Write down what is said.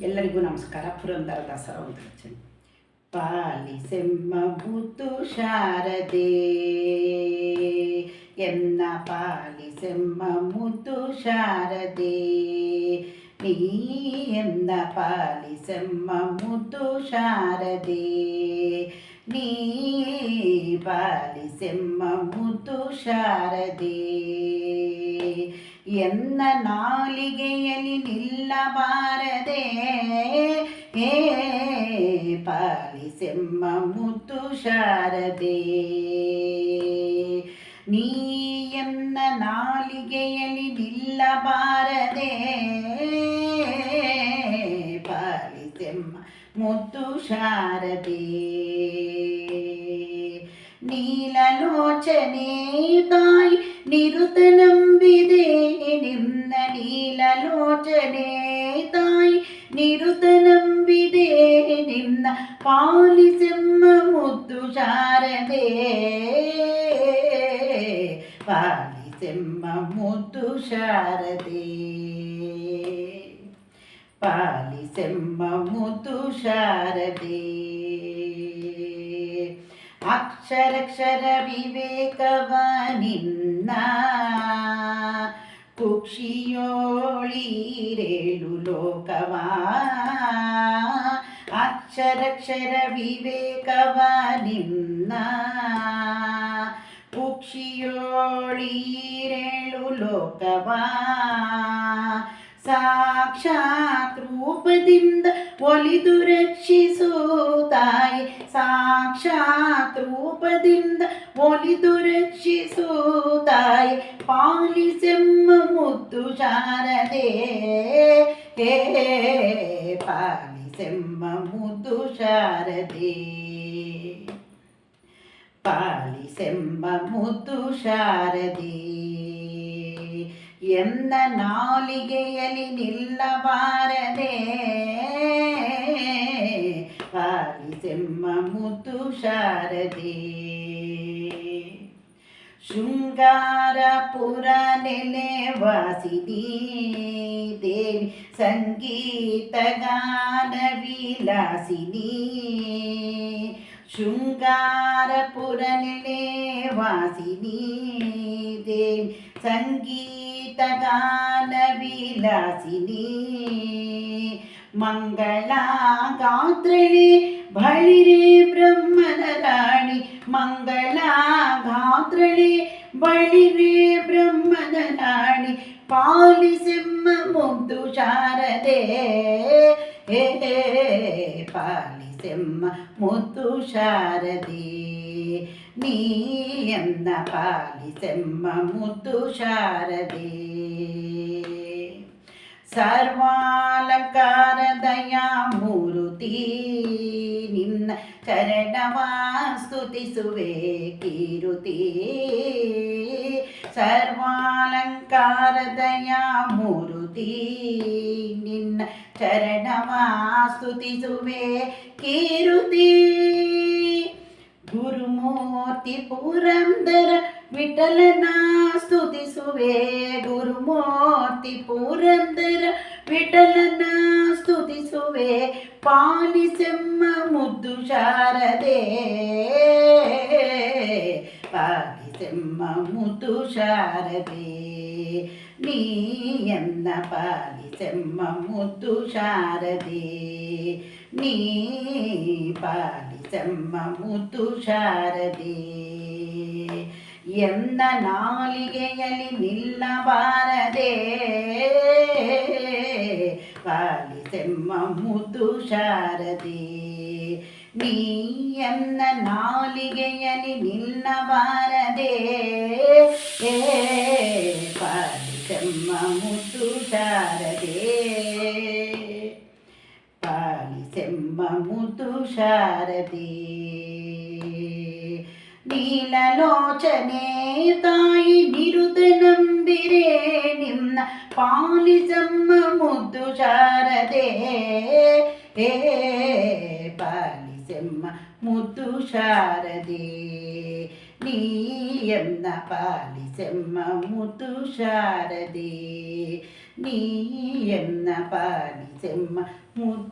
ಎಲ್ಲರಿಗೂ ನಮಸ್ಕಾರ ಪುರಂದರ ದಸರಾ ಉದ್ಘಾಟನೆ ಪಾಲಿಸೆಮ್ಮ ಮುತ್ತು ಶಾರದೆ ಎನ್ನ ಪಾಲಿಸೆಮ್ಮ ಮುತ್ತು ಶಾರದೆ ನೀ ಎನ್ನ ಪಾಲಿಸೆಮ್ಮ ಮುತ್ತು ಶಾರದೆ ನೀ ಪಾಲಿಸೆಮ್ಮ ಮುತ್ತು ಶಾರದೆ ಎನ್ನ ನಾಲಿಗೆಯಲ್ಲಿ ನಿಲ್ಲಬಾರದೆ ಹೇ ಪಾಲಿಸೆಮ್ಮ ಮುತ್ತು ಶಾರದೆ ನೀ ಎನ್ನ ನಾಲಿಗೆಯಲ್ಲಿ ನಿಲ್ಲಬಾರದೆ ಪಾಲಿಸೆಮ್ಮ ಮುತ್ತು ಶಾರದೆ ನೀಲಲೋಚನೆ ತಾಯಿ നിരുതനം വിദേനിന്ന നിന്ന തായ്. നിരുതനം വിദേനിന്ന പാലിസെമ്മ മുത്തു ശാരദേ. പാലിസെമ്മ മുത്തു ശാരദേ. പാലിസെമ്മ മുത്തു ശാരദേ. അക്ഷരക്ഷര വിവേകവാനിന്ന ಅಕ್ಷರಕ್ಷರ ವಿವೇಕವ ನಿನ್ನ ಕುಕ್ಷಿಯೋಳೀರೇಳು ಲೋಕವ ಅಕ್ಷರಕ್ಷರ ವಿವೇಕವ ನಿನ್ನ ಕುಕ್ಷಿಯೋಳೀರೇಳು ಲೋಕವ ಸಾಕ್ಷಾತ್ ರೂಪದಿಂದ ಒಲಿದು ರಕ್ಷಿಸು ತಾಯಿ ಸಾಕ್ಷಾತ್ ರೂಪದಿಂದ ಒಲಿದು ರಕ್ಷಿಸು ತಾಯಿ ಪಾಲಿಸೆಮ್ಮ ಮುತ್ತು ಶಾರದೆ ಹೇ ಪಾಲಿಸೆಮ್ಮ ಮುದ್ದು ಶಾರದೆ ಪಾಲಿಸೆಮ್ಮ ಮುದ್ದು ಶಾರದೆ ಎನ್ನ ನಾಲಿಗೆಯಲ್ಲಿ ನಿಲ್ಲಬಾರದೆ ಪಾಲಿಸೆಮ್ಮ ಮುದ್ದು ಶಾರದೆ ಶೃಂಗಾರಪುರ ನೆಲೆ ವಾಸಿನಿ ದೇವಿ ಸಂಗೀತ ಗಾನ ವಿಲಾಸಿನಿ ಶೃಂಗಾರಪುರ ನೆಲೆ ವಾಸಿನಿ ದೇವಿ ಸಂಗೀತ ಗಾನ ವಿಲಾಸಿನಿ ಮಂಗಳ ಗಾತ್ರಳೆ ಬಳಿರೆ ಬ್ರಹ್ಮನ ರಾಣಿ ಮಂಗಳ ಗಾತ್ರಳೆ ಬಳಿರೆ ಬ್ರಹ್ಮನ ರಾಣಿ ಪಾಲಿಸೆಮ್ಮ ಮುಗ್ದು ಶಾರದೆ ಹೇ ಪಾಲಿಸೆಮ್ಮ ಮುದ್ದು ಶಾರದೆ ನೀ ಎನ್ನ ಪಾಲಿಸೆಮ್ಮ ಮುದ್ದು ಶಾರದೆ ಸರ್ವಾಲಂಕಾರದಯ ಮೂರುತಿ ನಿನ್ನ ಚರಣವ ಸ್ತುತಿಸುವೆ ಕೀರುತಿ ಸರ್ವಾಲಂಕಾರದಯ ಮೂರುತಿ ನಿನ್ನ ಚರಣವ ಸ್ತುತಿಸುವೆ ಕೀರುತಿ ಗುರುಮೂರ್ತಿ ಪುರಂದರ ವಿಠಲನ ಸ್ತುತಿಸುವೆ ಗುರುಮೂರ್ತಿ ಪುರಂದರ ವಿಠಲನ ಸ್ತುತಿಸುವೆ ಪಾಲಿಸೆಮ್ಮ ಮುದ್ದು ಶಾರದೆ ಪಾಲಿಸೆಮ್ಮ ಮುದ್ದು ಶಾರದೆ ನೀ ಎನ್ನ ಪಾಲಿಸೆಮ್ಮ ಮುದ್ದು ಶಾರದೆ ನೀ ಪಾಲಿಸೆಮ್ಮ ಮುದ್ದು ಶಾರದೆ. ಎಂದ ನಾಲಿಗೆಯಲ್ಲಿ ನಿಲ್ಲಬಾರದೆ ಪಾಲಿಸೆಮ್ಮ ಮುದ್ದು ಶಾರದೆ. ನೀ ಎಂದ ನಾಲಿಗೆಯಲ್ಲಿ ನಿಲ್ಲಬಾರದೆ ಮುದ್ದು ಶಾರದೆ ನೀಲಲೋಚನೆ ತಾಯಿ ನಿರುತ ನಂಬಿರೆ ನಿನ್ನ ಪಾಲಿಸಮ್ಮ ಮುದ್ದು ಶಾರದೆ ಹೇ ಪಾಲಿಸೆಮ್ಮ ಮುದ್ದು ಶಾರದೆ ನೀಯನ್ನ ಪಾಲಿಸೆಮ್ಮ ಮುದ್ದು ಶಾರದೆ ನೀ ಎನ್ನ ಪಾಲಿಸೆಮ್ಮ ಮುದ್ದು